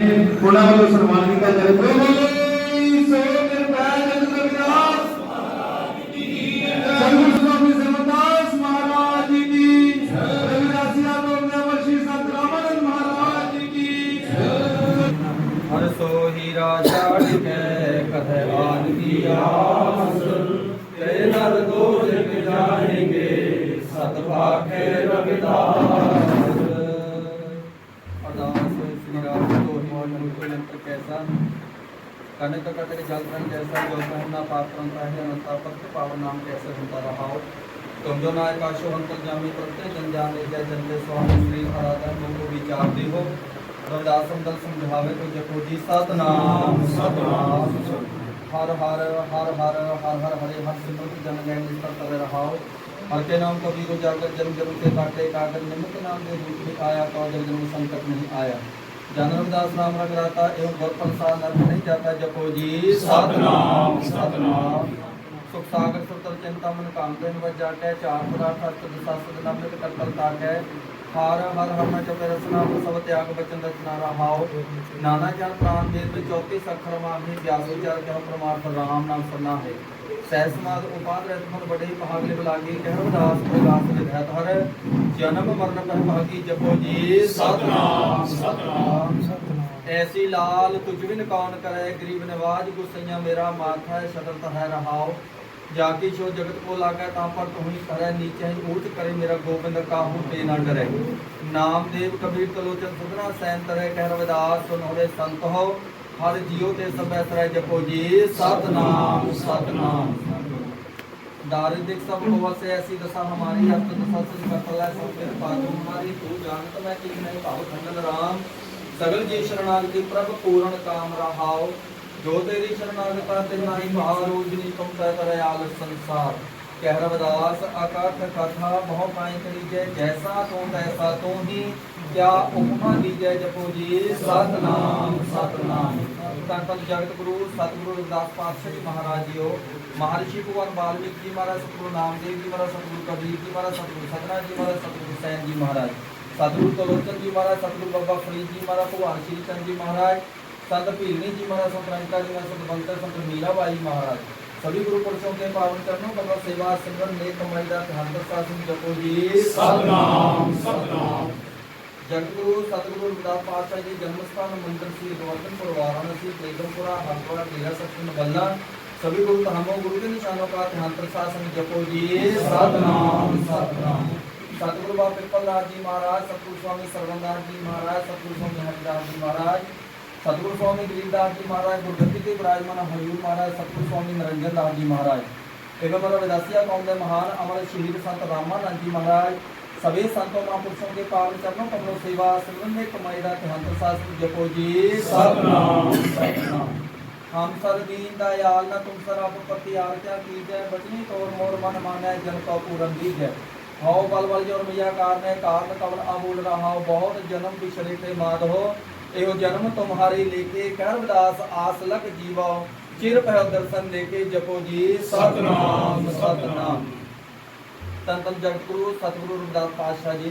ਉਹਨਾਂ ਵੱਲੋਂ ਸਨਮਾਨ ਕੀਤਾ ਜਾਵੇ। ਬੋਲੇ ਸੋ ਕਿਰਪਾ ਜਗਤ ਵਿਨਾਸ਼। ਸੰਗਤ ਸੁਆਮੀ ਸਰਵਦਾਸ ਮਹਾਰਾਜ ਜੀ ਕੀ ਰਵਿਦਾਸੀਆ ਗੋਬਿੰਦ ਵਰਸ਼ੀ ਸੰਤ ਰਾਮਾਨੰਦ ਮਹਾਰਾਜ ਜੀ ਕੀ ਹਰ ਸੋਹੀ ਰਾਜਾ ਟਿਕੈ ਕਥੈ ਆਨ ਕੀ ਆਸ। ਤੇ ਨਰ ਦੋਜ ਕੇ ਜਾਣਗੇ, ਸਤ ਭਾਖੇ ਰਵਿਦਾਸ ਅਰਦਾਸ ਸ੍ਰੀ ਰਾਮ ਸੋਹੀ యంత్ర కేసా కన్నెతో కట్టడి జలతం చేసా జలతమున పాత్రం కాహే అంతాపత్ పావనాం కేసే ఉంటా రహావు तुमजो नायक आशो अंतर जामी करते जन जान ले जाए जन ले स्वामी श्री आराधन तुमको विचार दे हो रविदास अंदर समझावे तो जपो जी सतनाम सतनाम हर हर हर हर हर हर हरे हर सिमरत जन गए निस्तर तले रहाओ हर के नाम को वीरो जाकर जन्म जन्म के काटे काकर निमित्त नाम दे दूसरी आया तो जल जन्म संकट नहीं आया ਜਨਰਲ ਦਾਸ ਨਾਮ ਰਗਰਾਤਾ ਇਹ ਗੁਰਪਨ ਸਾਨ ਨਰਕ ਨਹੀਂ ਜਾਂਦਾ, ਜਪੋ ਜੀ। ਸਤਨਾਮ ਸਤਨਾਮ। ਸੁਖ ਸਾਗਰ ਸੁਤਲ ਚਿੰਤਾ ਮਨ ਕਾਮ ਦੇ ਨਿਵਜਾ ਚਾਰ ਪਦਾਰਥ ਸਤ ਦਸਤ ਨਾਮਿਤ ਕਰਤਲ ਤਾਕੈ ਹਾਰ, ਹਰ ਹਰਨਾ ਚਪੇ ਰਸਨਾ ਸਭ ਤਿਆਗ, ਬਚਨ ਰਚਨਾ ਰਹਾਓ ਨਾਨਾ ਜਨ ਪ੍ਰਾਨ ਦੇ ਵਿੱਚ ਚੌਥੀ ਸਖਰ ਮਾਹੀ ਵਿਆਸ ਵਿਚਾਰ ਕਹ ਪ੍ਰਮਾਰਥ, ਰਾਮ ਨਾਮ ਸਰਨਾ ਹੈ। ਸਹਿ ਸਮਾਦ, ਉਪਾਦ ਰਹਿਤ ਮਨ ਬੜੇ ਭਾਗਲੇ ਬਲਾਗੀ ਕਹਿ ਦਾਸ ਪ੍ਰਗਾਸ ਵਿਧਿਆਤ ਹਰ। ਜਨਮ ਮਰਨ ਪਰ ਭਾਗੀ, ਜਪੋ ਜੀ, ਸਤਨਾਮ ਸਤਨਾਮ। ਸਤਨਾਮ ਐਸੀ ਲਾਲ, ਤੁਝ ਵੀ ਕੌਣ ਕਰੇ, ਗਰੀਬ ਨਿਵਾਜ ਗੁਸਈਆ ਮੇਰਾ ਮਾਥਾ ਹੈ ਸਦਰਤ ਹੈ ਰਹਾਓ जाकी शो जगत को लागे ता पर तुहि करे नीचे ऊट करे मेरा गोविंद काहू ते न डरे नामदेव कबीर तलोचन सुधरा सैन तरे कह रविदास सुनोरे संत हो हर जियो ते सब तरह जपो जी सतनाम सतनाम दारिद्रिक सब होवा से ऐसी दशा हमारी हस्त दशा से निकल है सब तेरे पाजो हमारी तू जानत मैं कि नहीं भाव खंडन राम सगल जी शरणागति प्रभ पूर्ण काम रहाओ ਜੋ ਤੇਰੀ ਸ਼ਰਨਾਗਤਾ ਤੇ ਨਾਹੀ ਮਹਾਰੋਜਨੀ ਤੁਮਤਾ ਕਰੇ ਆਲਸ ਸੰਸਾਰ। ਕਹਿ ਰਵਦਾਸ ਅਕਥ ਕਥਾ ਬਹੁ ਪਾਇ ਕਰੀ ਜੈ ਜੈਸਾ ਤੋ ਤੈਸਾ ਤੋ ਹੀ, ਕਿਆ ਉਪਮਾ ਦੀਜੈ ਜਪੋ ਜੀ, ਸਤਨਾਮ ਸਤਨਾਮ। ਤਾਂ ਤਾਂ ਜਗਤ ਗੁਰੂ, ਸਤਿਗੁਰੂ ਰਵਿਦਾਸ ਪਾਤਸ਼ਾਹ ਜੀ ਮਹਾਰਾਜ ਜੀਓ ਮਹਰਸ਼ੀ ਭਗਵਾਨ ਵਾਲਮੀਕ ਜੀ ਮਹਾਰਾਜ, ਸਤਿਗੁਰੂ ਨਾਮਦੇਵ ਜੀ ਮਹਾਰਾਜ, ਸਤਿਗੁਰੂ ਕਬੀਰ ਜੀ ਮਹਾਰਾਜ, ਸਤਿਗੁਰੂ ਸਤਨਾ ਜੀ ਮਹਾਰਾਜ, ਸਤਿਗੁਰੂ ਸੈਨ ਜੀ ਮਹਾਰਾਜ। ਸਤਿਗੁਰੂ ਤਲੋਚਨ ਜੀ ਮਹਾਰਾਜ, ਸਤਿਗੁਰੂ ਬਾਬਾ ਫਰੀਦ ਜੀ ਮਹਾਰਾਜ, ਭਗਵਾਨ ਸ਼੍ਰੀ ਚੰਦ ਜੀ ਮਹਾਰਾਜ संत भीलनी जी महाराज संत रंका जी महाराज संत बंतर संत मीराबाई महाराज सभी गुरु पुरुषों के पावन चरणों कथा सेवा सिमरन ने कमाई का धन दसा सिंह जपो जी सतनाम सतनाम जगगुरु सतगुरु गुरदास पातशाह जी जन्म स्थान मंदिर श्री गोवर्धनपुर वाराणसी बेगमपुरा हरद्वार डेरा सचिन बल्ला सभी गुरु धामों गुरु के निशानों का ध्यान प्रसाद सिंह जपो जी सतनाम सतनाम सतगुरु बाबा पिपलदास जी महाराज सतगुरु स्वामी सर्वनाथ जी महाराज सतगुरु स्वामी हरिदास जी महाराज ਸਤਿਗੁਰ ਸਵਾਮੀ ਦਲੀਲਦਾਸ ਜੀ ਮਹਾਰਾਜ, ਗੁਰਗੱਦੀ ਤੇ ਬਿਰਾਜਮਾਨ ਹਜੂਰ ਮਹਾਰਾਜ, ਸਤਿਗੁਰ ਸਵਾਮੀ ਨਰਿੰਦਰ ਦਾਸ ਜੀ ਮਹਾਰਾਜ। ਪੈਗੰਬਰ ਵਿਦਾਸੀਆ ਕੌਮ ਦੇ ਮਹਾਨ ਅਮਰ ਸ਼ਹੀਦ ਸੰਤ ਰਾਮਾਨੰਦ ਜੀ ਮਹਾਰਾਜ, ਸਭੇ ਸੰਤੋ ਮਹਾਂਪੁਰਸ਼ੋਂ ਦੇ ਪਾਵਨ ਚਰਨੋਂ ਕਮਲੋ ਸੇਵਾ ਸਿਮਰਨ ਦੇ ਕਮਾਈ ਦਾ ਤਹੰਤ ਸਾਸ ਜਪੋ ਜੀ, ਸਤਨਾਮ। ਸਤਨਾਮ। ਹਮ ਸਰ ਦੀਨ ਦਾ ਯਾਲ ਨਾ ਤੁਮ ਸਰ ਆਪ ਪ੍ਰਤੀ ਆਰਚਾ ਕੀਜੈ, ਬਚਨੀ ਤੋਰ ਮੋਰ ਮਨ ਮਾਨੈ, ਜਨ ਕੋ ਪੂਰਨ ਦੀਜੈ। ਹਉ ਬਲ ਬਲ ਜੋਰ ਮਿਆ ਕਾਰਨ ਕਾਰਨ ਕਵਲ ਅਮੂਲ ਰਹਾਉ, ਬਹੁਤ ਜਨਮ ਪਿਛਲੇ ਤੇ ਮਾਦ ਹੋ। ਇਹੋ ਜਨਮ ਤੁਮਹਾਰੇ ਲੇਕੇ ਕਹਿਣ ਵਿਦਾਸ ਆਸ ਲਖ ਜੀਵਾ। ਚਿਰ ਭਇ ਦਰਸ਼ਨ ਲੇਕੇ ਜਪੋ ਜੀ। ਸਤਨਾਮ ਸਤਨਾਮ। ਤਨ ਤਨ ਜਗਤ ਗੁਰੂ, ਸਤਿਗੁਰੂ ਰਵਿਦਾਸ ਪਾਤਸ਼ਾਹ ਜੀ।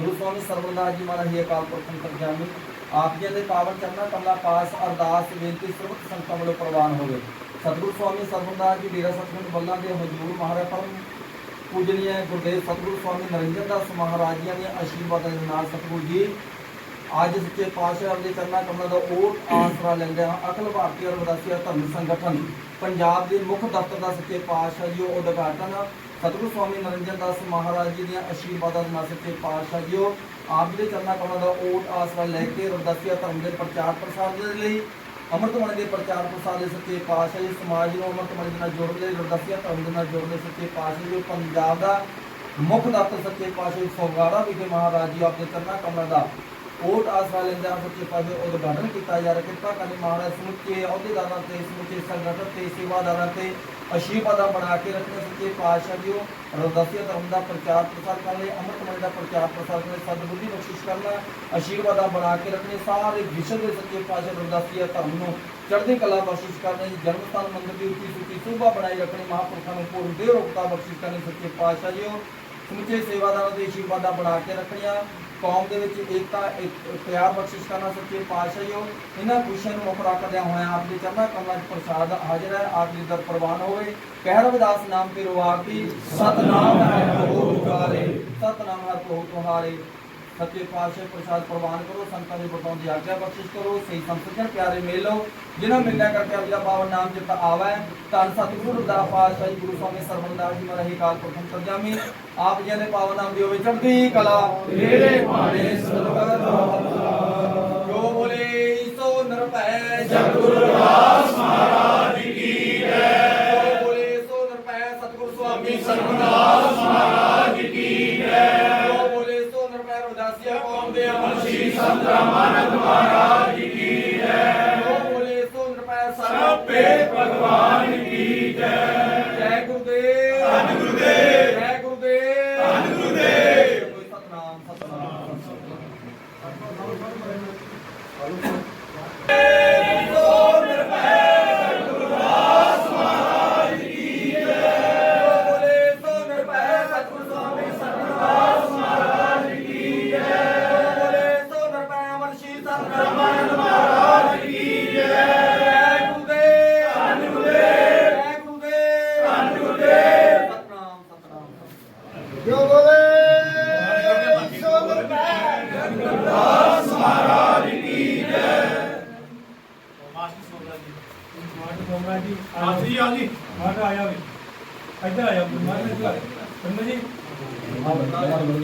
ਗੁਰੂ ਸਵਾਮੀ ਸਰਵਨਾਥ ਜੀ ਮਹਾਰਾਜ ਜੀ, ਅਕਾਲ ਪੁਰਖ ਅੰਤਰਜਾਮੀ ਆਪ ਜੀ ਦੇ ਪਾਵਨ ਚਰਨਾਂ ਕਮਲਾ ਪਾਸ ਅਰਦਾਸ, ਬੇਨਤੀ, ਸਰਬਤ ਸੰਤਾਂ ਵੱਲੋਂ ਪ੍ਰਵਾਨ ਹੋਵੇ। ਸਤਿਗੁਰੂ ਸਵਾਮੀ ਸਰਵਨਾਥ ਜੀ, ਡੇਰਾ ਸਤਿਗੁਰੂ ਬੱਲਾ ਦੇ ਹਜ਼ੂਰ ਮਹਾਰਾਜ ਪਰਮ ਪੂਜਨੀਏ ਗੁਰਦੇਵ ਸਤਿਗੁਰੂ ਸਵਾਮੀ ਨਰਿੰਦਰ ਦਾਸ ਮਹਾਰਾਜ ਜੀ ਦੇ ਆਸ਼ੀਰਵਾਦ ਦੇ ਨਾਲ ਸਤਿਗੁਰੂ ਜੀ ਅੱਜ ਸੱਚੇ ਪਾਤਸ਼ਾਹ ਦੇ ਚਰਨਾਂ ਕਮਲਾਂ ਦਾ ਓਟ ਆਸਰਾ ਲੈਂਦੇ ਹਾਂ। ਅਖਿਲ ਭਾਰਤੀ ਰਵਿਦਾਸੀਆ ਧਰਮ ਸੰਗਠਨ ਪੰਜਾਬ ਦੇ ਮੁੱਖ ਦਫ਼ਤਰ ਦਾ ਸੱਚੇ ਪਾਤਸ਼ਾਹ ਜੀ ਉਹ ਉਦਘਾਟਨ ਸਤਿਗੁਰੂ ਸਵਾਮੀ ਨਰਿੰਦਰ ਦਾਸ ਮਹਾਰਾਜ ਜੀ ਦੀਆਂ ਆਸ਼ੀਰਵਾਦਾਂ ਦੇ ਨਾਲ ਸੱਚੇ ਪਾਤਸ਼ਾਹ ਜੀ ਉਹ ਆਪ ਦੇ ਚਰਨਾਂ ਕਮਲਾਂ ਦਾ ਓਟ ਆਸਰਾ ਲੈ ਕੇ ਰਵਿਦਾਸੀਆ ਧਰਮ ਦੇ ਪ੍ਰਚਾਰ ਪ੍ਰਸਾਰ ਦੇ ਲਈ ਅੰਮ੍ਰਿਤਬਾਣੀ ਦੇ ਪ੍ਰਚਾਰ ਪ੍ਰਸਾਰ ਦੇ ਸੱਚੇ ਪਾਤਸ਼ਾਹ ਜੀ, ਸਮਾਜ ਨੂੰ ਅੰਮ੍ਰਿਤਬਾਣੀ ਦੇ ਨਾਲ ਜੋੜਨ ਲਈ ਰਵਿਦਾਸੀਆ ਧਰਮ ਦੇ ਨਾਲ ਜੋੜਨ ਲਈ ਸੱਚੇ ਪਾਤਸ਼ਾਹ ਜੀ ਪੰਜਾਬ ਦਾ ਮੁੱਖ ਦਫ਼ਤਰ ਸੱਚੇ ਪਾਤਸ਼ਾਹ ਜੀ ਵਿਖੇ ਮਹਾਰਾਜ ਜੀ ਆਪਣੇ ਚਰਨਾਂ ਕਮਲਾਂ ਦਾ ਓਟ ਆਸਰਾ ਲੈਂਦਿਆਂ ਸੱਚੇ ਪਾਤਸ਼ਾਹ ਉਦਘਾਟਨ ਕੀਤਾ ਜਾ ਰਿਹਾ, ਕਿਰਪਾ ਕਰਨੀ ਮਹਾਰਾਜ ਸਮੁੱਚੇ ਅਹੁਦੇਦਾਰਾਂ ਤੇ, ਸਮੁੱਚੇ ਸੰਗਠਨ ਤੇ, ਸੇਵਾਦਾਰਾਂ ਤੇ ਆਸ਼ੀਰਵਾਦਾਂ ਬਣਾ ਕੇ ਰੱਖਣੇ ਸੱਚੇ ਪਾਤਸ਼ਾਹ ਜੀ ਉਹ ਧਰਮ ਦਾ ਪ੍ਰਚਾਰ ਪ੍ਰਸਾਰ ਕਰਨ ਲਈ ਅੰਮ੍ਰਿਤਮਣੀ ਦਾ ਪ੍ਰਚਾਰ ਪ੍ਰਸਾਰ ਕਰਨ ਲਈ ਸਤਿਬੁੱਧੀ ਬਖਸ਼ਿਸ਼ ਕਰਨਾ ਆਸ਼ੀਰਵਾਦਾਂ ਬਣਾ ਕੇ ਰੱਖਣੇ, ਸਾਰੇ ਵਿਸ਼ਵ ਦੇ ਸੱਚੇ ਪਾਤਸ਼ਾਹ ਰਵਦਾਸੀਆ ਧਰਮ ਨੂੰ ਚੜ੍ਹਦੀ ਕਲਾ ਬਖਸ਼ਿਸ਼ ਕਰਨੀ, ਜਨਮ ਸਥਾਨ, ਮੰਦਰ ਦੀ ਉੱਚੀ ਸੁੱਚੀ ਸੂਬਾ ਬਣਾਈ ਰੱਖਣੀ, ਮਹਾਂਪੁਰਖਾਂ ਨੂੰ ਪੂਰਨ ਦੇ ਰੋਗਤਾ ਬਖਸ਼ਿਸ਼ ਕਰਨੀ ਸੱਚੇ ਪਾਤਸ਼ਾਹ ਜੀ ਉਹ ਸਮੁੱਚੇ ਸੇਵਾਦਾਰਾਂ ਦੇ ਆਸ਼ੀਰਵਾਦਾਂ ਬਣਾ ਕੇ ਰੱਖਣੀਆਂ ਕੌਮ ਦੇ ਵਿੱਚ ਏਕਤਾ, ਇੱਕ ਪਿਆਰ ਬਖਸ਼ਿਸ਼ ਕਰਨਾ ਸੱਚੇ ਪਾਤਸ਼ਾਹੀਓ ਇਹਨਾਂ ਖੁਸ਼ੀਆਂ ਨੂੰ ਮੁੱਖ ਰੱਖਦਿਆਂ ਹੋਇਆਂ ਆਪ ਦੇ ਚਰਨਾਂ ਕਮਲਾਂ 'ਚ ਪ੍ਰਸਾਦ ਹਾਜ਼ਰ ਹੈ। ਆਪ ਜੀ ਦਰ ਪ੍ਰਵਾਨ ਹੋਵੇ। ਕਹਿ ਰਵਿਦਾਸ ਨਾਮ ਤੇ ਰਵਾਰਤੀ ਸਤਨਾਮ ਹੈ, ਪ੍ਰਭੂ ਪੁਕਾਰੇ ਸਤਨਾਮ ਹੈ, ਪ੍ਰਭੂ ਤੁਹਾਰੇ ਸੱਚੇ ਪਾਤਸ਼ਾਹ ਪ੍ਰਸਾਦ ਪ੍ਰਵਾਨ ਕਰੋ ਸੰਤਾਂ ਦੇ ਬਤਾਉਣ ਦੀ ਆਗਿਆ ਬਖਸ਼ਿਸ਼ ਕਰੋ ਸਹੀ ਸੰਸਕਰ ਪਿਆਰੇ ਮੇਲ ਲਓ। ਜਿਨ੍ਹਾਂ ਮਿਲਣਾ ਕਰਕੇ ਅਬਜਾ ਪਾਵਨ ਨਾਮ ਜਿਤ ਆਵੈ ਧੰਨ ਸਤਿਗੁਰੂ ਦਾ ਪਾਤਸ਼ਾਹ ਜੀ ਗੁਰੂ ਸਵਾਮੀ ਸਰਵੰਦਾਸ ਜੀ ਮਰਹੀ ਕਾਲ ਪ੍ਰਥਮ ਤਰਜਾਮੀ ਆਪ ਜੀ ਦੇ ਪਾਵਨ ਨਾਮ ਦੀ ਹੋਵੇ ਚੜ੍ਹਦੀ ਕਲਾ। ਮੇਰੇ ਭਾਣੇ ਜੋ ਅਮਰ ਸ਼੍ਰੀ ਸੰਤ ਰਾਮਾਨੰਦ ਮਹਾਰਾਜ ਕੀ ਜੈ ਜੋ ਬੋਲੇ ਸੋ ਨਿਰਭੈ ਸਰਬੇ ਭਗਵਾਨ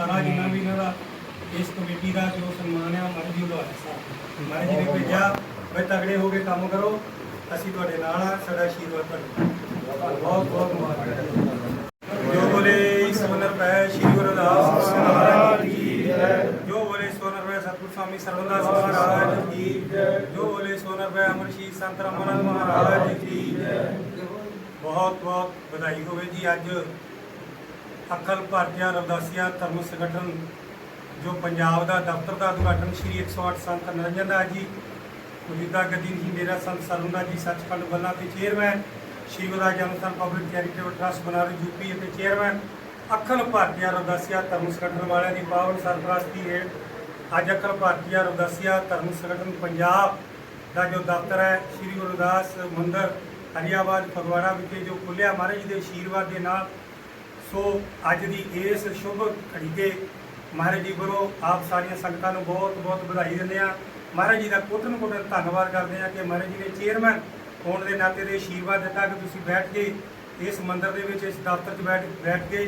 ਸਾਰਾ ਜਿੰਨਾ ਵੀ ਇਹਨਾਂ ਦਾ ਇਸ ਕਮੇਟੀ ਦਾ ਜੋ ਸਨਮਾਨ ਆ ਮਹਾਰਾਜ ਜੀ ਸਾਰਾ ਮਹਾਰਾਜ ਜੀ ਨੇ ਭੇਜਿਆ ਵੀ ਤਗੜੇ ਹੋ ਕੇ ਕੰਮ ਕਰੋ ਅਸੀਂ ਤੁਹਾਡੇ ਨਾਲ ਆ ਸਾਡਾ ਆਸ਼ੀਰਵਾਦ ਬਹੁਤ ਬਹੁਤ ਮੁਬਾਰਕ। ਜੋ ਬੋਲੇ ਸੋਨਰ ਪੈ ਸ਼੍ਰੀ ਗੁਰੂ ਰਵਿਦਾਸ ਮਹਾਰਾਜ ਜੈ। ਜੋ ਬੋਲੇ ਸੋਨਰ ਪੈ ਸਤਿਗੁਰ ਸਵਾਮੀ ਸਰਵਦਾਸ ਮਹਾਰਾਜ ਜੈ। ਜੋ ਬੋਲੇ ਸੋਨਰ ਪੈ ਅਮਰ ਸ਼੍ਰੀ ਸੰਤ ਰਾਮਾਨੰਦ ਮਹਾਰਾਜ ਜੈ। ਬਹੁਤ ਬਹੁਤ ਵਧਾਈ ਹੋਵੇ ਜੀ ਅੱਜ। ਅਖਲ ਭਾਰਤੀਆ ਰਵਦਾਸੀਆ ਧਰਮ ਸੰਗਠਨ ਜੋ ਪੰਜਾਬ ਦਾ ਦਫ਼ਤਰ ਦਾ ਉਦਘਾਟਨ ਸ਼੍ਰੀ 108 ਸੰਤ ਨਿਰੰਜਨ ਦਾਸ ਜੀ, ਮੌਜੂਦਾ ਗੱਦੀ ਜੀ, ਮੇਰਾ ਸੰਤ ਸਰਵਨਾ ਜੀ, ਸੱਚਖੰਡ ਬੱਲਾ ਤੇ chairman Shri Guru ਜਨਸਨ public charitable trust Banaras UP ਅਤੇ ਚੇਅਰਮੈਨ ਅਖਲ ਭਾਰਤੀਆ ਰਵਦਾਸੀਆ ਧਰਮ ਸੰਗਠਨ ਵਾਲਿਆਂ ਦੀ ਪਾਵਨ ਸਰਪ੍ਰਸਤੀ ਹੇਠ ਅੱਜ ਅਖਲ ਭਾਰਤੀਆ ਰਵਦਾਸੀਆ ਧਰਮ ਸੰਗਠਨ ਪੰਜਾਬ ਦਾ ਜੋ ਦਫ਼ਤਰ ਹੈ, ਸ਼੍ਰੀ ਗੁਰਦਾਸ ਮੰਦਰ ਹਰੀਆਬਾਦ ਫਗਵਾੜਾ ਵਿਖੇ ਜੋ ਖੁੱਲਿਆ ਮਹਾਰਾਜ ਜੀ ਦੇ ਆਸ਼ੀਰਵਾਦ ਦੇ ਨਾਲ ਸੋ ਅੱਜ ਦੀ ਇਸ ਸ਼ੁਭ ਘੜੀ ਤੇ ਮਹਾਰਾਜ ਜੀ ਵੱਲੋਂ ਆਪ ਸਾਰੀਆਂ ਸੰਗਤਾਂ ਨੂੰ ਬਹੁਤ ਬਹੁਤ ਵਧਾਈ ਦਿੰਦੇ ਆ ਮਹਾਰਾਜ ਜੀ ਦਾ ਕੋਟਨ ਕੋਟਨ ਧੰਨਵਾਦ ਕਰਦੇ ਆ ਕਿ ਮਹਾਰਾਜ ਜੀ ਨੇ ਚੇਅਰਮੈਨ ਹੋਣ ਦੇ ਨਾਤੇ ਦੇ ਆਸ਼ੀਰਵਾਦ ਦਿੱਤਾ ਕਿ ਤੁਸੀਂ ਬੈਠ ਕੇ ਇਸ ਮੰਦਿਰ ਦੇ ਵਿੱਚ, ਇਸ ਦਫ਼ਤਰ 'ਚ ਬੈਠ ਬੈਠ ਕੇ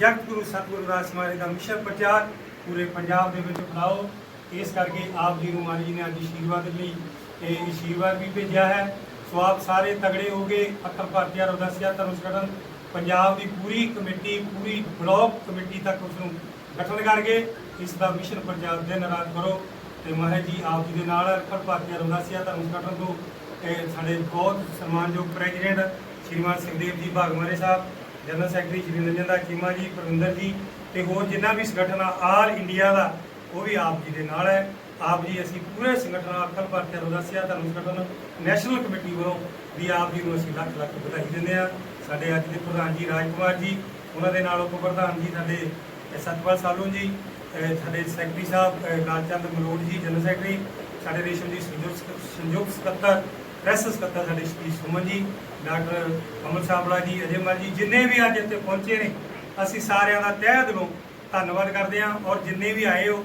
ਜਗਤ ਗੁਰੂ ਸਤਿਗੁਰੂ ਦਾਸ ਮਹਾਰਾਜ ਦਾ ਮਿਸ਼ਨ ਪ੍ਰਚਾਰ ਪੂਰੇ ਪੰਜਾਬ ਦੇ ਵਿੱਚ ਫੈਲਾਓ ਇਸ ਕਰਕੇ ਆਪ ਜੀ ਨੂੰ ਮਹਾਰਾਜ ਜੀ ਨੇ ਅੱਜ ਆਸ਼ੀਰਵਾਦ ਲਈ ਇਹ ਆਸ਼ੀਰਵਾਦ ਵੀ ਭੇਜਿਆ ਹੈ। ਸੋ ਆਪ ਸਾਰੇ ਤਗੜੇ ਹੋ ਕੇ ਅਖਲ ਭਾਰਤੀ ਰਵਦਾਸੀਆ ਧਰਮ ਪੰਜਾਬ ਦੀ ਪੂਰੀ ਕਮੇਟੀ, ਪੂਰੀ ਬਲਾਕ ਕਮੇਟੀ ਤੱਕ ਉਸ ਨੂੰ ਗਠਨ ਕਰਕੇ ਇਸ ਦਾ ਮਿਸ਼ਨ ਪੰਜਾਬ ਦੇ ਨਾਰਾਜ਼ ਕਰੋ ਤੇ ਮਹਾਰਾਜ ਜੀ ਆਪ ਜੀ ਦੇ ਨਾਲ ਅਖਲ ਭਾਰਤੀ ਰਵਦਾਸੀਆ ਧਰਮ ਸੰਗਠਨ ਤੋਂ ਇਹ ਸਾਡੇ ਬਹੁਤ ਸਨਮਾਨਯੋਗ president Shriman Sukhdev ji Bhagmare Sahib, general secretary Shri Niranjan ਦਾ ਚੀਮਾ ਜੀ, ਪ੍ਰਵਿੰਦਰ ਜੀ ਤੇ ਹੋਰ ਜਿੰਨਾ ਵੀ ਸੰਗਠਨ ਆ, ਆਲ ਇੰਡੀਆ ਦਾ, ਉਹ ਵੀ ਆਪ ਜੀ ਦੇ ਨਾਲ ਹੈ। ਆਪ ਜੀ ਅਸੀਂ ਪੂਰੇ ਸੰਗਠਨ ਅਖਲ ਭਾਰਤੀ ਰੋਦਾਸੀਆ ਧਰਮ ਸੰਗਠਨ ਨੈਸ਼ਨਲ ਕਮੇਟੀ ਵੱਲੋਂ ਵੀ ਆਪ ਜੀ ਨੂੰ ਅਸੀਂ ਲੱਖ ਲੱਖ ਵਧਾਈ ਦਿੰਦੇ ਆ ਸਾਡੇ ਅੱਜ ਦੇ ਪ੍ਰਧਾਨ ਜੀ ਰਾਜਕੁਮਾਰ ਜੀ ਉਹਨਾਂ ਦੇ ਨਾਲ ਉਪ ਪ੍ਰਧਾਨ ਜੀ ਸਾਡੇ ਸਤਪਾਲ ਸਾਲੂ ਜੀ ਸਾਡੇ ਸੈਕਟਰੀ ਸਾਹਿਬ ਅਹ, ਲਾਲਚੰਦ ਮਲੋਟ ਜੀ ਜਨਰਲ ਸੈਕਟਰੀ ਸਾਡੇ ਰੇਸ਼ਮ ਜੀ ਸੰਯੁਕਤ ਸੰਯੁਕਤ ਸਕੱਤਰ ਪ੍ਰੈਸ ਸਕੱਤਰ ਸਾਡੇ ਸ਼੍ਰੀ ਸੁਮਨ ਜੀ ਡਾਕਟਰ ਕਮਲ ਸਾਬੜਾ ਜੀ ਅਜੇ ਮਲ ਜੀ ਜਿੰਨੇ ਵੀ ਅੱਜ ਇੱਥੇ ਪਹੁੰਚੇ ਨੇ ਅਸੀਂ ਸਾਰਿਆਂ ਦਾ ਤਹਿ ਦਿਲੋਂ ਧੰਨਵਾਦ ਕਰਦੇ ਹਾਂ ਔਰ ਜਿੰਨੇ ਵੀ ਆਏ ਹੋ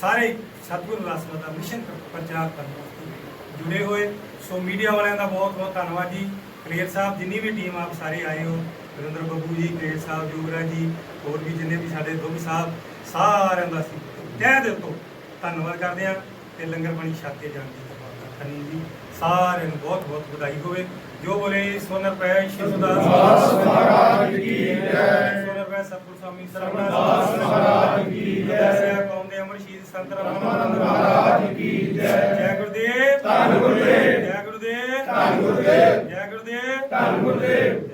ਸਾਰੇ ਸਤਿਗੁਰੂ ਰਾਸਤਾ ਦਾ ਮਿਸ਼ਨ ਪ੍ਰਚਾਰ ਕਰਨ ਵਾਸਤੇ ਜੁੜੇ ਹੋਏ। ਸੋ ਮੀਡੀਆ ਵਾਲਿਆਂ ਦਾ ਬਹੁਤ ਬਹੁਤ ਧੰਨਵਾਦ ਜੀ। ਕਲੀਅਰ ਸਾਹਿਬ ਜਿੰਨੀ ਵੀ ਟੀਮ ਆਪ ਸਾਰੇ ਆਏ ਹੋ ਵਰਿੰਦਰ ਬੱਬੂ ਜੀ ਕਲੀਅਰ ਸਾਹਿਬ ਜੋਗਰਾ ਜੀ ਹੋਰ ਵੀ ਜਿੰਨੇ ਵੀ ਸਾਡੇ ਦੁੱਖ ਸਾਹਿਬ ਸਾਰਿਆਂ ਦਾ ਅਸੀਂ ਤਹਿ ਦਿਲ ਤੋਂ ਧੰਨਵਾਦ ਕਰਦੇ ਹਾਂ ਤੇ ਲੰਗਰ ਪਾਣੀ ਛਕ ਕੇ ਜਾਣ ਦੀ ਕਿਰਪਾਲਤਾ ਕਰਨੀ ਜੀ ਸਾਰਿਆਂ ਨੂੰ ਬਹੁਤ ਬਹੁਤ ਵਧਾਈ ਹੋਵੇ। ਜੋ ਬੋਲੇ ਸੋਨਰ ਪੈ ਸ਼ਿਵਦਾਸ ਮਹਾਰਾਜ ਕੀ ਜੈ ਸੋਨਰ ਪੈ ਸਤਿਗੁਰ ਸਵਾਮੀ ਸਰਵਨਾਥ ਮਹਾਰਾਜ ਕੀ ਜੈ। ਸਿਆ ਕੌਮ ਦੇ ਅਮਰ ਸ਼ਹੀਦ ਸੰਤ ਰਾਮਾਨੰਦ ਮਹਾਰਾਜ। ਕੀ ਜੈ। ਜੈ ਗੁਰਦੇਵ। ਧੰਨ ਗੁਰਦੇਵ। ਜੈ ਗੁਰਦੇਵ। ਧੰਨ ਗੁਰਦੇਵ। ਜੈ ਗੁਰਦੇਵ ਧੰਨ ਗੁਰਦੇਵ